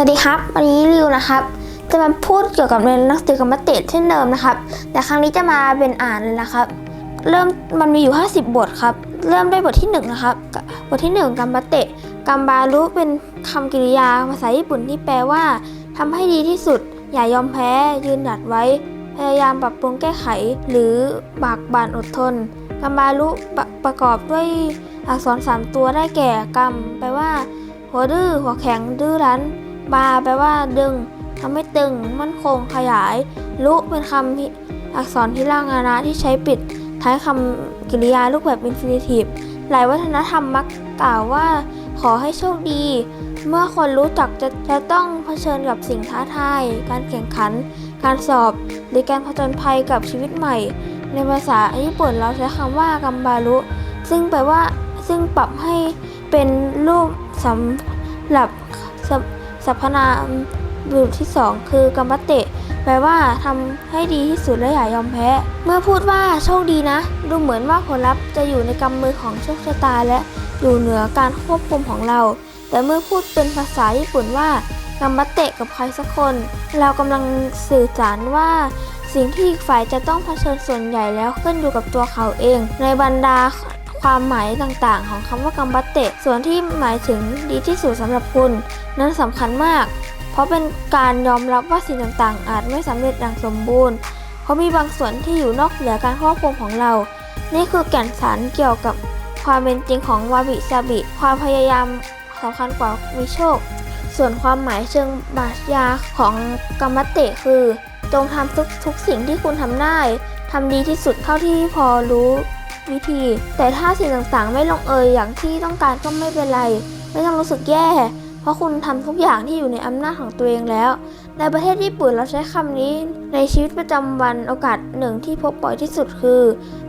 สวัสดีครับ วันนี้ริวนะครับ จะมาพูดเกี่ยวกับเรียนหนังสือกรรมเตะเช่นเดิมนะครับ แต่ครั้งนี้จะมาเป็นอ่านเลยนะครับ เริ่มมันมีอยู่ 50 บทครับ เริ่มด้วยบทที่ 1 นะครับ บทที่ 1กัมบะเตะกัมบารุเป็นคำกริยาภาษาญี่ปุ่นที่แปลว่าทำให้ดีที่สุด อย่ายอมแพ้ ยืนหยัดไว้ พยายามปรับปรุงแก้ไข หรือบากบั่นอดทนกัมบารุปประกอบด้วยอักษรสามตัวได้แก่กัมแปลว่า หัวดื้อหัวแข็งดื้อรั้น บาแปลว่าดึงทำให้ตึง มั่นคง ขยาย ลุเป็นคำอักษรที่ล่างอานะที่ใช้ปิด ท้ายคำกริยารูปแบบอินฟินิทีฟหลายวัฒนธรรมมักกล่าวว่า ขอให้โชคดี เมื่อคนรู้จักจะจะต้องเผชิญกับสิ่งท้าทาย การแข่งขัน การสอบ หรือการผจญภัยกับชีวิตใหม่ ในภาษาญี่ปุ่นเราใช้คำว่ากัมบารุ ซึ่งแปลว่า ซึ่งปรับให้เป็นรูปสำหรับ สสรรพนามบุรุษที่2คือกัมบะเตะแปลว่าทำให้ดีที่สุดและอย่ายอมแพ้ เมื่อพูดว่าโชคดีนะ ดูเหมือนว่าผลลัพธ์จะอยู่ในกำมือของโชคชะตาและอยู่เหนือการควบคุมของเรา แต่เมื่อพูดเป็นภาษาญี่ปุ่นว่ากัมบะเตะกับใครสักคน เรากำลังสื่อสารว่า สิ่งที่อีกฝ่ายจะต้องเผชิญส่วนใหญ่แล้วขึ้นอยู่กับตัวเขาเอง ในบรรดา ความหมายต่างๆ ของคำว่ากัมบัตเตะ ส่วนที่หมายถึงดีที่สุดสำหรับคุณ นั้นสำคัญมาก เพราะเป็นการยอมรับว่าสิ่งต่างๆ อาจไม่สำเร็จอย่างสมบูรณ์ เพราะมีบางส่วนที่อยู่นอกเหนือการควบคุมของเรา นี่คือแก่นสารเกี่ยวกับความเป็นจริงของวาบิซาบิ ความพยายามสำคัญกว่ามีโชค ส่วนความหมายเชิงปรัชญาของกัมมัตเตะคือ จงทำทุกทุกสิ่งที่คุณทำได้ทำดีที่สุดเท่าที่พอรู้ วิธี แต่ถ้าสิ่งต่างๆ ไม่ลงเอยอย่างที่ต้องการก็ไม่เป็นไร ไม่ต้องรู้สึกแย่ เพราะคุณทำทุกอย่างที่อยู่ในอำนาจของตัวเองแล้ว ในประเทศญี่ปุ่นเราใช้คำนี้ ในชีวิตประจำวันโอกาสหนึ่งที่พบบ่อยที่สุดคือ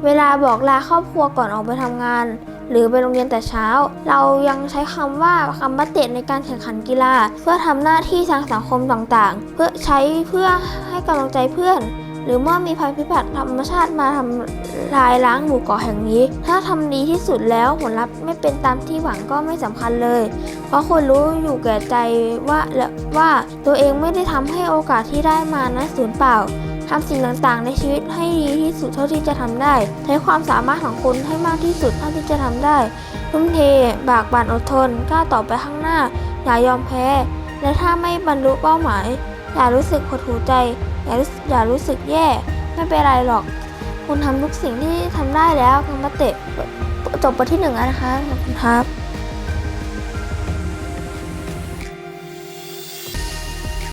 เวลาบอกลาครอบครัวก่อนออกไปทำงาน หรือไปโรงเรียนแต่เช้า เรายังใช้คำว่าคำบัตเตในการแข่งขันกีฬา เพื่อทำหน้าที่ทางสังคมต่างๆ เพื่อใช้เพื่อให้กำลังใจเพื่อน หรือเมื่อมีภัยพิบัติธรรมชาติมาทำลายล้างหมู่เกาะแห่งนี้ ถ้าทำดีที่สุดแล้วผลลัพธ์ไม่เป็นตามที่หวังก็ไม่สำคัญเลย เพราะคุณรู้อยู่แก่ใจว่าและว่าตัวเองไม่ได้ทำให้โอกาสที่ได้มานั้นสูญเปล่าทำสิ่งต่างๆ ในชีวิตให้ดีที่สุดเท่าที่จะทำได้ ใช้ความสามารถของคุณให้มากที่สุดเท่าที่จะทำได้ ทุ่มเท บากบั่นอดทนกล้าต่อไปข้างหน้า อย่ายอมแพ้ และถ้าไม่บรรลุเป้าหมาย อย่ารู้สึกหดหูใจอย่ารู้อย่ารู้สึกแย่ ไม่เป็นไรหรอก คุณทำทุกสิ่งที่ทำได้แล้วคุณมาเตะจบบทที่หนึ่งแล้วนะคะขอบคุณครับ